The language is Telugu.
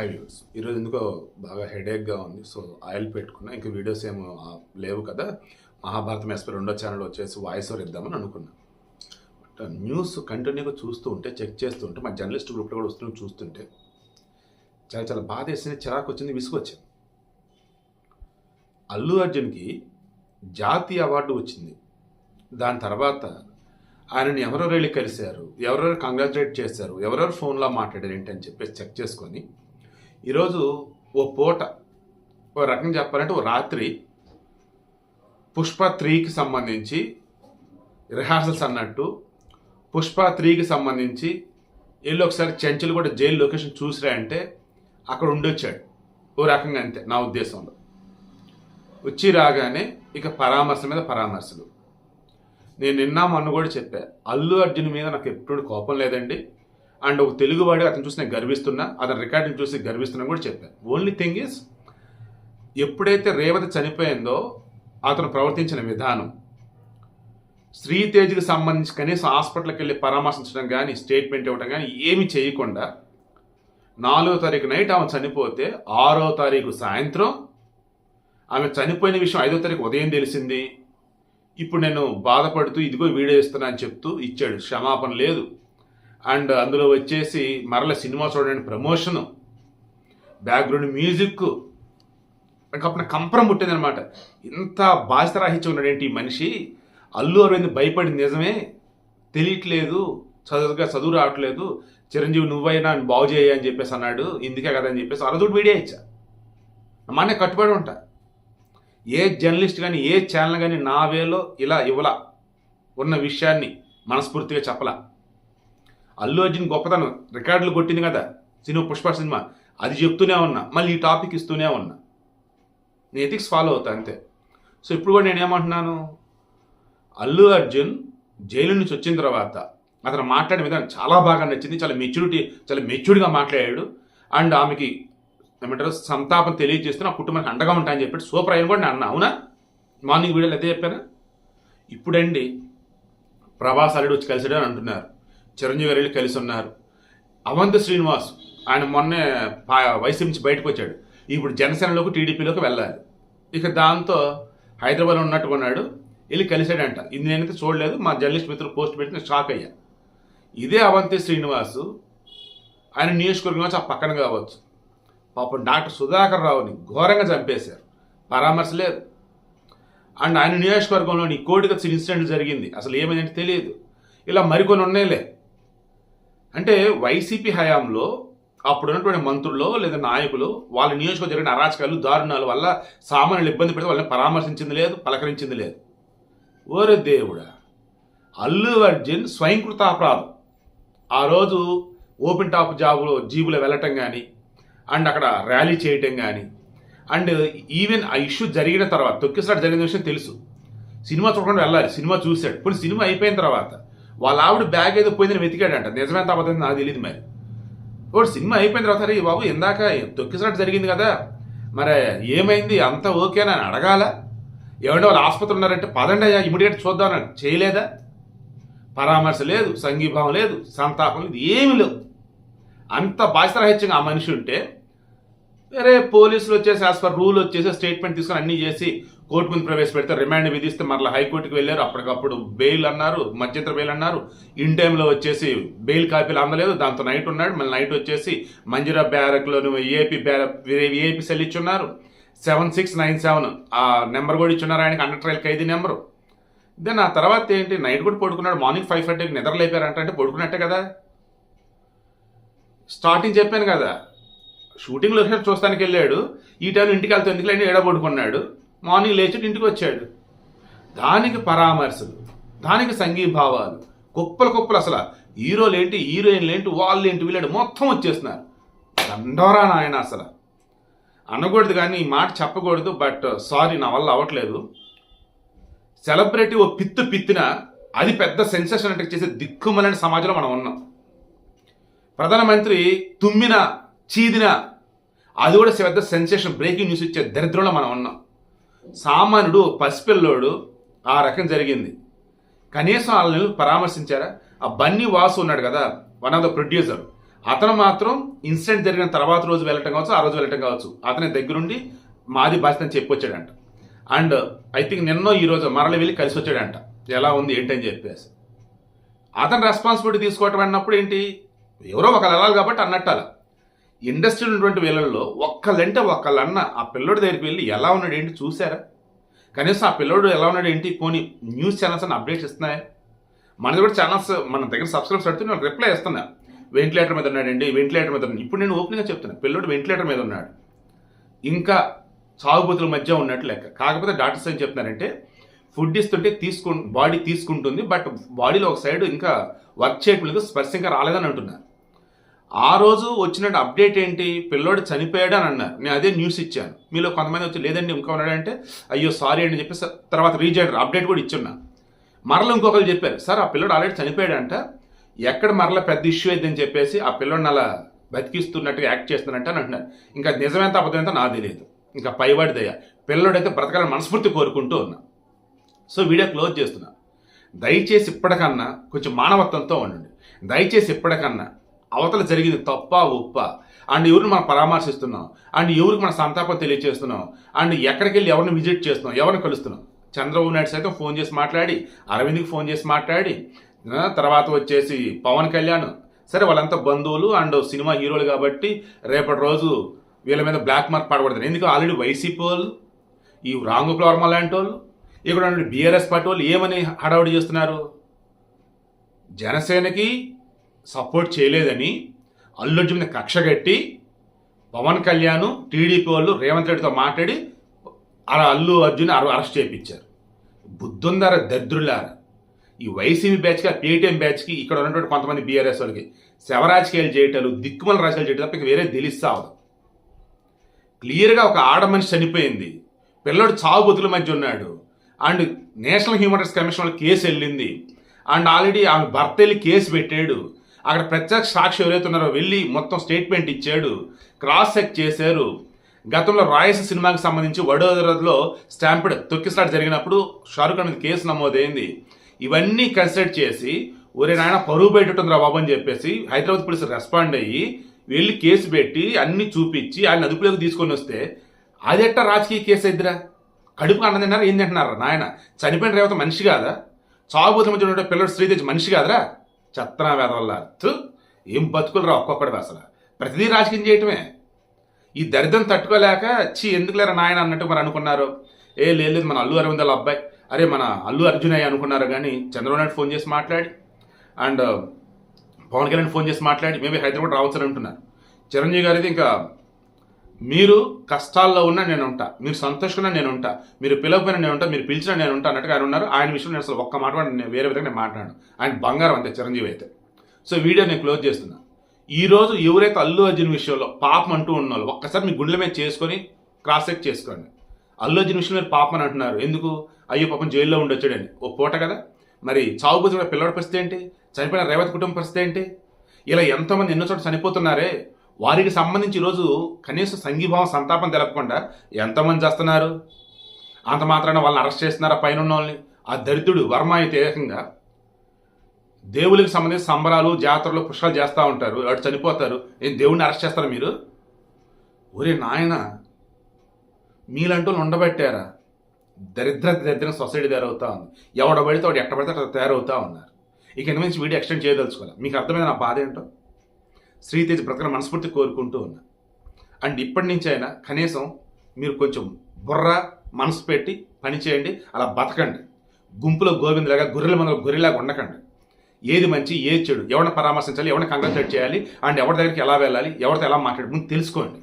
హై వ్యూస్ ఈరోజు ఎందుకో బాగా హెడేక్గా ఉంది సో ఆయిల్ పెట్టుకున్నా. ఇంకా వీడియోస్ ఏమో లేవు కదా. మహాభారతం ఎస్పీ రెండో ఛానల్ వచ్చేసి వాయిస్ ఓవర్ ఇద్దామని అనుకున్నా. బట్ న్యూస్ కంటిన్యూగా చూస్తూ ఉంటే చెక్ చేస్తూ ఉంటే మా జర్నలిస్ట్ గ్రూప్లో కూడా వస్తూ చూస్తుంటే చాలా చాలా బాధ వేసింది చిరాకు వచ్చింది విసుగొచ్చింది అల్లు అర్జున్కి జాతీయ అవార్డు వచ్చింది. దాని తర్వాత ఆయనని ఎవరెవరు వెళ్ళి కలిశారు ఎవరెవరు కంగ్రాచులేట్ చేశారు ఎవరెవరు ఫోన్లో మాట్లాడారు ఏంటి అని చెప్పేసి చెక్ చేసుకొని ఈరోజు ఓ పూట ఓ రకంగా చెప్పాలంటే ఓ రాత్రి పుష్ప త్రీకి సంబంధించి రిహార్సల్స్ అన్నట్టు పుష్ప త్రీకి సంబంధించి వెళ్ళి ఒకసారి చెంచులు కూడా జైలు లొకేషన్ చూసిరా అంటే అక్కడ ఉండొచ్చాడు. ఓ రకంగా అంతే నా ఉద్దేశంలో. వచ్చి రాగానే ఇక పరామర్శ మీద పరామర్శలు. నేను నిన్న మొన్న కూడా చెప్పా అల్లు అర్జున్ మీద నాకు ఎప్పుడు కోపం లేదండి. అండ్ ఒక తెలుగువాడు అతను చూసి నేను గర్విస్తున్నా అతని రికార్డుని చూసి గర్విస్తున్నా కూడా చెప్పాను ఓన్లీ థింగ్ ఇస్ ఎప్పుడైతే రేవతి చనిపోయిందో అతను ప్రవర్తించిన విధానం శ్రీతేజ్కి సంబంధించి కనీసం హాస్పిటల్కి వెళ్ళి పరామర్శించడం కానీ స్టేట్మెంట్ ఇవ్వడం కానీ ఏమి చేయకుండా నాలుగో తారీఖు నైట్ ఆమె చనిపోతే ఆరో తారీఖు సాయంత్రం ఆమె చనిపోయిన విషయం ఐదో తారీఖు ఉదయం తెలిసింది. ఇప్పుడు నేను బాధపడుతూ ఇదిగో వీడియో ఇస్తున్నా అని చెప్తూ ఇచ్చాడు. క్షమాపణ లేదు. అండ్ అందులో వచ్చేసి మరల సినిమా చూడండి ప్రమోషను బ్యాక్గ్రౌండ్ మ్యూజిక్ అప్పుడు కంపరం పుట్టిందనమాట. ఇంత బాధ్యతరాహిత్యం ఉన్నాడేంటి ఈ మనిషి? అల్లు అరవింద్ భయపడింది నిజమే? తెలియట్లేదు చదువుగా చదువు రావట్లేదు. చిరంజీవి నువ్వైనా బాగు చేయ అని చెప్పేసి అన్నాడు. ఇందుకే కదా అని చెప్పేసి అరదుడు మీడియా ఇచ్చా. మానే కట్టుబడి ఉంటా. ఏ జర్నలిస్ట్ కానీ ఏ ఛానల్ కానీ నా వేలో ఇలా ఇవ్వలా. ఉన్న విషయాన్ని మనస్ఫూర్తిగా చెప్పలా. అల్లు అర్జున్ గొప్పతనం రికార్డులు కొట్టింది కదా సినిమా పుష్ప సినిమా. అది చెప్తూనే ఉన్నా మళ్ళీ ఈ టాపిక్ ఇస్తూనే ఉన్నా. నేను ఎథిక్స్ ఫాలో అవుతా అంతే. సో ఇప్పుడు కూడా నేను ఏమంటున్నాను అల్లు అర్జున్ జైలు నుంచి వచ్చిన తర్వాత అతను మాట్లాడే విధానం చాలా బాగా నచ్చింది చాలా మెచ్యూరిటీ చాలా మెచ్యూర్డ్గా మాట్లాడాడు. అండ్ ఆమెకి ఏమంటారు సంతాపం తెలియజేస్తూ నా కుటుంబానికి అండగా ఉంటా అని చెప్పి సూపర్ అయిన కూడా నేను అన్నా. అవునా? మార్నింగ్ వీడియోలో అదే చెప్పాను? ఇప్పుడండి ప్రభాస్ అల్లుడు వచ్చి కలిసాడు అని అంటున్నారు. చిరంజీవి గారు కలిసి ఉన్నారు. అవంతి శ్రీనివాస్ ఆయన మొన్నే పా- వైసీపీ నుంచి బయటకు వచ్చాడు. ఇప్పుడు జనసేనలోకి టీడీపీలోకి వెళ్ళాలి. ఇక దాంతో హైదరాబాద్లో ఉన్నట్టుగా ఉన్నాడు. వెళ్ళి కలిసాడంట ఇది నేనైతే చూడలేదు. మా జర్నలిస్ట్ మిత్రులు పోస్ట్ పెట్టిన షాక్ అయ్యా. ఇదే అవంతి శ్రీనివాస్. ఆయన నియోజకవర్గం వచ్చి ఆ పక్కన కావచ్చు. పాపం డాక్టర్ సుధాకర్ రావుని ఘోరంగా చంపేశారు. పరామర్శ లేదు. అండ్ ఆయన నియోజకవర్గంలోని కోటిక ఇన్సిడెంట్ జరిగింది. అసలు ఏమైందంటే తెలియదు. ఇలా మరికొన్ని ఉన్నాయిలే. అంటే వైసీపీ హయాంలో అప్పుడున్నటువంటి మంత్రులు లేదా నాయకులు వాళ్ళ నియోజకవర్గం జరిగిన అరాచకాలు దారుణాల వల్ల సామాన్యులు ఇబ్బంది పెడితే వాళ్ళని పరామర్శించింది లేదు పలకరించింది లేదు. ఓరే దేవుడా అల్లు అర్జున్ స్వయంకృతాపరాధం ఆ రోజు ఓపెన్ టాప్ జాబులో జీబులో వెళ్ళటం కానీ అండ్ అక్కడ ర్యాలీ చేయటం కానీ అండ్ ఈవెన్ ఆ ఇష్యూ జరిగిన తర్వాత తొక్కిసారి జరిగిన విషయం తెలుసు. సినిమా చూడకుండా వెళ్ళాలి సినిమా చూశాడు ఇప్పుడు సినిమా అయిపోయిన తర్వాత వాళ్ళ ఆవిడ బ్యాగ్ ఏదో పోయిందని వెతికాడంట. నిజమే అబద్ధం నాకు తెలియదు మరి. ఓ సినిమా అయిపోయిన తర్వాత "అరే బాబు ఇందాక తొక్కిసినట్టు జరిగింది కదా. మరి ఏమైంది? అంత ఓకేనా అని అడగాల? ఏమంటే వాళ్ళు ఆసుపత్రి ఉన్నారంటే పదండి అయ్యా ఇమీడియట్ చూద్దామని చేయలేదా? పరామర్శ లేదు సంఘీభావం లేదు సంతాపం లేదు ఏమీ లేవు. అంత బాధ్యతరహిత్యంగా ఆ మనిషి ఉంటే వేరే పోలీసులు వచ్చేసి యాజ్ పర్ రూల్ వచ్చేసి స్టేట్మెంట్ తీసుకొని అన్ని చేసి కోర్టు ముందు ప్రవేశపెడితే రిమాండ్ విధిస్తే మరలా హైకోర్టుకి వెళ్ళారు. అప్పటికప్పుడు బెయిల్ అన్నారు మధ్యంతర బెయిల్ అన్నారు. ఇన్ టైంలో వచ్చేసి బెయిల్ కాపీలు అందలేదు. దాంతో నైట్ ఉన్నాడు. మళ్ళీ నైట్ వచ్చేసి మంజురా బ్యారక్లోని ఏపీ బ్యారక్ ఏపీ సెల్ ఇచ్చున్నారు. సెవెన్ సిక్స్ నైన్ సెవెన్ ఆ నెంబర్ కూడా ఇచ్చున్నారు ఆయనకి. అండర్ ట్రయల్ ఖైదీ నెంబరు. దెన్ ఆ తర్వాత ఏంటి? నైట్ కూడా పడుకున్నాడు. మార్నింగ్ ఫైవ్ థర్టీకి నిద్ర లేపారంట అంటే పడుకున్నట్టే కదా. స్టార్టింగ్ చెప్పాను కదా. షూటింగ్ లొకేషన్ చూస్తానికి వెళ్ళాడు. ఈ టైంలో ఇంటికి వెళ్తే ఎందుకు లేని ఏడ పడుకున్నాడు. మార్నింగ్ లేచి ఇంటికి వచ్చాడు దానికి పరామర్శలు దానికి సంఘీభావాలు కుప్పలు కుప్పలు అసలు. హీరోలు ఏంటి హీరోయిన్లు ఏంటి వాళ్ళు ఏంటి వీళ్ళు మొత్తం వచ్చేస్తున్నారు. దండోరా నాయన అసలు. అనకూడదు కానీ ఈ మాట చెప్పకూడదు బట్ సారీ నా వల్ల అవ్వట్లేదు. సెలబ్రిటీ ఓ పిత్తు పిత్తిన అది పెద్ద సెన్సేషన్ అంటే చేసే దిక్కుమలని సమాజంలో మనం ఉన్నాం. ప్రధానమంత్రి తుమ్మిన చీదిన అది కూడా పెద్ద సెన్సేషన్ బ్రేకింగ్ న్యూస్ ఇచ్చే దరిద్రంలో మనం ఉన్నాం. సామాన్యుడు పసిపిల్లోడు ఆ రకం జరిగింది. కనీసం వాళ్ళని పరామర్శించారా? ఆ బన్నీ వాసు ఉన్నాడు కదా వన్ ఆఫ్ ద ప్రొడ్యూసర్ అతను మాత్రం ఇన్సిడెంట్ జరిగిన తర్వాత రోజు వెళ్ళటం కావచ్చు ఆ రోజు వెళ్ళటం కావచ్చు. అతని దగ్గరుండి మాది బాధ్యత అని చెప్పొచ్చాడంట. అండ్ ఐ థింక్ నిన్నో ఈ రోజు మరల వెళ్ళి కలిసి వచ్చాడంట. ఎలా ఉంది ఏంటని చెప్పేసి. అతను రెస్పాన్సిబిలిటీ తీసుకోవటం అన్నప్పుడు ఏంటి? ఎవరో ఒకరు వెళ్ళాలి కాబట్టి అన్నట్టు అలా. ఇండస్ట్రీలో ఉన్నటువంటి వీళ్ళల్లో ఒక్కళ్ళంటే ఒక్కళ్ళన్న ఆ పిల్లోడి దగ్గరికి వెళ్ళి ఎలా ఉన్నాడు ఏంటి చూసారా కనీసం ఆ పిల్లోడు ఎలా ఉన్నాడు ఏంటి? పోనీ న్యూస్ ఛానల్స్ అని అప్డేట్స్ ఇస్తున్నాయా? మనది కూడా ఛానల్స్ మన దగ్గర సబ్స్క్రైబ్స్ పెడితే నేను రిప్లై ఇస్తున్నా. వెంటిలేటర్ మీద ఉన్నాడండి వెంటిలేటర్ మీద ఉన్నాడు. ఇప్పుడు నేను ఓపెన్గా చెప్తున్నా పిల్లోడు వెంటిలేటర్ మీద ఉన్నాడు. ఇంకా సాగుబోతుల మధ్య ఉన్నట్టు లెక్క. కాకపోతే డాక్టర్స్ ఏం చెప్తున్నారంటే ఫుడ్ ఇస్తుంటే తీసుకు బాడీ తీసుకుంటుంది బట్ బాడీలో ఒక సైడ్ ఇంకా వర్క్ చేయట్లేదు స్పర్శ ఇంకా రాలేదని అంటున్నారు. ఆ రోజు వచ్చిన అప్డేట్ ఏంటి? పిల్లోడు చనిపోయాడు అని అన్నారు. నేను అదే న్యూస్ ఇచ్చాను. మీలో కొంతమంది వచ్చి లేదండి ఇంకో ఉన్నాడంటే అయ్యో సారీ అని చెప్పేసి తర్వాత రీజైన్ అప్డేట్ కూడా ఇచ్చున్నా. మరల ఇంకొకరు చెప్పారు సార్ ఆ పిల్లోడు ఆల్రెడీ చనిపోయాడంట. ఎక్కడ మరల పెద్ద ఇష్యూ అయిందని చెప్పేసి ఆ పిల్లోడిని అలా బతికిస్తున్నట్టుగా యాక్ట్ చేస్తున్నట్టు అని అంటున్నారు. ఇంకా నిజమెంత అబద్ధమెంత నాకు తెలియదు. ఇంకా పైవాడి దయ. పిల్లోడైతే బ్రతకాలని మనస్ఫూర్తి కోరుకుంటూ ఉన్నా. సో వీడియో క్లోజ్ చేస్తున్నా. దయచేసి ఇప్పటికన్నా కొంచెం మానవత్వంతో ఉండండి. దయచేసి ఇప్పటికన్నా అవతల జరిగింది తప్ప ఉప్ప అండ్ ఎవరిని మనం పరామర్శిస్తున్నాం? అండ్ ఎవరికి మన సంతాపం తెలియజేస్తున్నాం అండ్ ఎక్కడికి వెళ్ళి ఎవరిని విజిట్ చేస్తున్నాం? ఎవరిని కలుస్తున్నాం? చంద్రబాబు నాయుడు సైతం ఫోన్ చేసి మాట్లాడి అరవింద్కి ఫోన్ చేసి మాట్లాడి తర్వాత వచ్చేసి పవన్ కళ్యాణ్. సరే వాళ్ళంతా బంధువులు అండ్ సినిమా హీరోలు కాబట్టి రేపటి రోజు వీళ్ళ మీద బ్లాక్ మార్క్ పడబడుతుంది ఎందుకు? ఆల్రెడీ వైసీపీ వాళ్ళు ఈ రాంగు వర్మ లాంటి వాళ్ళు ఇక్కడ బీఆర్ఎస్ పార్టీ వాళ్ళు ఏమని హడావుడి చేస్తున్నారు? జనసేనకి సపోర్ట్ చేయలేదని అల్లు అర్జున్ కక్ష కట్టి పవన్ కళ్యాణ్ టీడీపీ వాళ్ళు రేవంత్ రెడ్డితో మాట్లాడి అలా అల్లు అర్జున్ అరెస్ట్ చేయించారు బుద్ధుందర దరిద్రులారా. ఈ వైసీపీ బ్యాచ్కి ఆ పేటీఎం బ్యాచ్కి ఇక్కడ ఉన్నటువంటి కొంతమంది బీఆర్ఎస్ వాళ్ళకి శవరాజకీయాలు చేయటాలు దిక్కుమల రాజకీయాలు చేయటం తప్ప ఇంక వేరే తెలిస్తా క్లియర్గా ఒక ఆడ మనిషి చనిపోయింది. పిల్లడు చావు బతుల మధ్య ఉన్నాడు. And national human rights commission వాళ్ళకి కేసు వెళ్ళింది. అండ్ ఆల్రెడీ ఆమె భర్త వెళ్ళి కేసు పెట్టాడు. అక్కడ ప్రత్యక్ష సాక్షి ఎవరైతే ఉన్నారో వెళ్ళి మొత్తం స్టేట్మెంట్ ఇచ్చాడు. క్రాస్ చెక్ చేశారు. గతంలో రాయస్ సినిమాకి సంబంధించి వడోదరలో స్టాంపిడ్ తొక్కిసలాట జరిగినప్పుడు షారుఖ్ ఖాన్ కేసు నమోదైంది. ఇవన్నీ కన్సిడర్ చేసి ఒరే నాయన పరువు బయటరా బాబు అని చెప్పేసి హైదరాబాద్ పోలీసు రెస్పాండ్ అయ్యి వెళ్ళి కేసు పెట్టి అన్ని చూపించి ఆయన అదుపులోకి తీసుకొని వస్తే అది ఎట్టా రాజకీయ కేసు అయిద్దిరా? కడుపు అన్నం తిన్నారా? ఏం తింటున్నారా నాయన? చనిపోయిన రేవత మనిషి కాదా? చావుబోతుల మధ్య ఉన్న పిల్లడు శ్రీదేవి మనిషి కాదరా? చెత్తనా వేదవల్ల ఏం బతుకులు ఒక్కొక్కడి అసలు. ప్రతిదీ రాజకీయం చేయటమే. ఈ దరిద్రం తట్టుకోలేక చి ఎందుకు లేరా నాయన అన్నట్టు మరి అనుకున్నారు. ఏ లేదు మన అల్లు అరవింద్ అబ్బాయి. అరే మన అల్లు అర్జున్ అయ్యి అనుకున్నారు కానీ చంద్రబాబు నాయుడు ఫోన్ చేసి మాట్లాడి. అండ్ పవన్ కళ్యాణ్ ఫోన్ చేసి మాట్లాడి. మేబీ హైదరాబాద్ రావచ్చని అంటున్నారు. చిరంజీవి గారిది ఇంకా మీరు కష్టాల్లో ఉన్నా నేను ఉంటా మీరు సంతోషంగా నేను ఉంటా మీరు పిలవకపోయినా నేను ఉంటా మీరు పిలిచినా నేను ఉంటా అన్నట్టుగా ఆయన ఉన్నారు. ఆయన విషయం నేను అసలు ఒక్క మాట నేను వేరే విధంగా నేను మాట్లాడాను. ఆయన బంగారం అంతే చిరంజీవి అయితే. సో వీడియో నేను క్లోజ్ చేస్తున్నా. ఈరోజు ఎవరైతే అల్లు అర్జున్ విషయంలో పాపం అంటూ ఉన్నారో ఒక్కసారి మీ గుండెల మీద చేసుకొని క్రాస్ చెక్ చేసుకోండి. అల్లు అర్జున్ విషయంలో మీరు పాపం అని అంటున్నారు. ఎందుకు? అయ్యో పాపం జైల్లో ఉండొచ్చాడని ఓ పూట కదా. మరి చావు కూడా పిల్లడి పరిస్థితి ఏంటి? చనిపోయిన రేవతి కుటుంబ పరిస్థితి ఏంటి? ఇలా ఎంతోమంది ఎన్నో చోట్ల చనిపోతున్నారే. వారికి సంబంధించి ఈరోజు కనీసం సంఘీభావం సంతాపం తెలపకుండా ఎంతమంది చేస్తున్నారు? అంత మాత్రాన వాళ్ళని అరెస్ట్ చేస్తున్నారా పైన వాళ్ళని ఆ దరిద్రుడు వర్మ అయితే ఏకంగా దేవునికి సంబంధించి సంబరాలు జాతరలు పుష్పాలు చేస్తూ ఉంటారు. వాడు చనిపోతారు. ఏం దేవుడిని అరెస్ట్ చేస్తారా మీరు? ఒరే నాయన మీలంటూ వాళ్ళు ఉండబట్టారా? దరిద్ర దరిద్రం సొసైటీ తయారవుతా ఉంది. ఎవడ పడితే వాడు ఎట్ట పడితే అట్లా తయారవుతా ఉన్నారు. ఇక ఇంత వీడియో ఎక్స్టెండ్ చేయదలుచుకోవాలి మీకు అర్థమైన నా బాధ ఏంటో? శ్రీతేజ్ బ్రతకల మనస్ఫూర్తి కోరుకుంటూ ఉన్నా. అండ్ ఇప్పటి నుంచి అయినా కనీసం మీరు కొంచెం బుర్ర మనసు పెట్టి పనిచేయండి అలా బతకండి. గుంపులో గోవిందలాగా గొర్రెల మందులో గొర్రెలాగా ఉండకండి. ఏది మంచి ఏది చెడు ఎవరిని పరామర్శించాలి ఎవరిని కంగ్రాచులేట్ చేయాలి అండ్ ఎవరి దగ్గరికి ఎలా వెళ్ళాలి ఎవరితో ఎలా మాట్లాడి ముందు తెలుసుకోండి.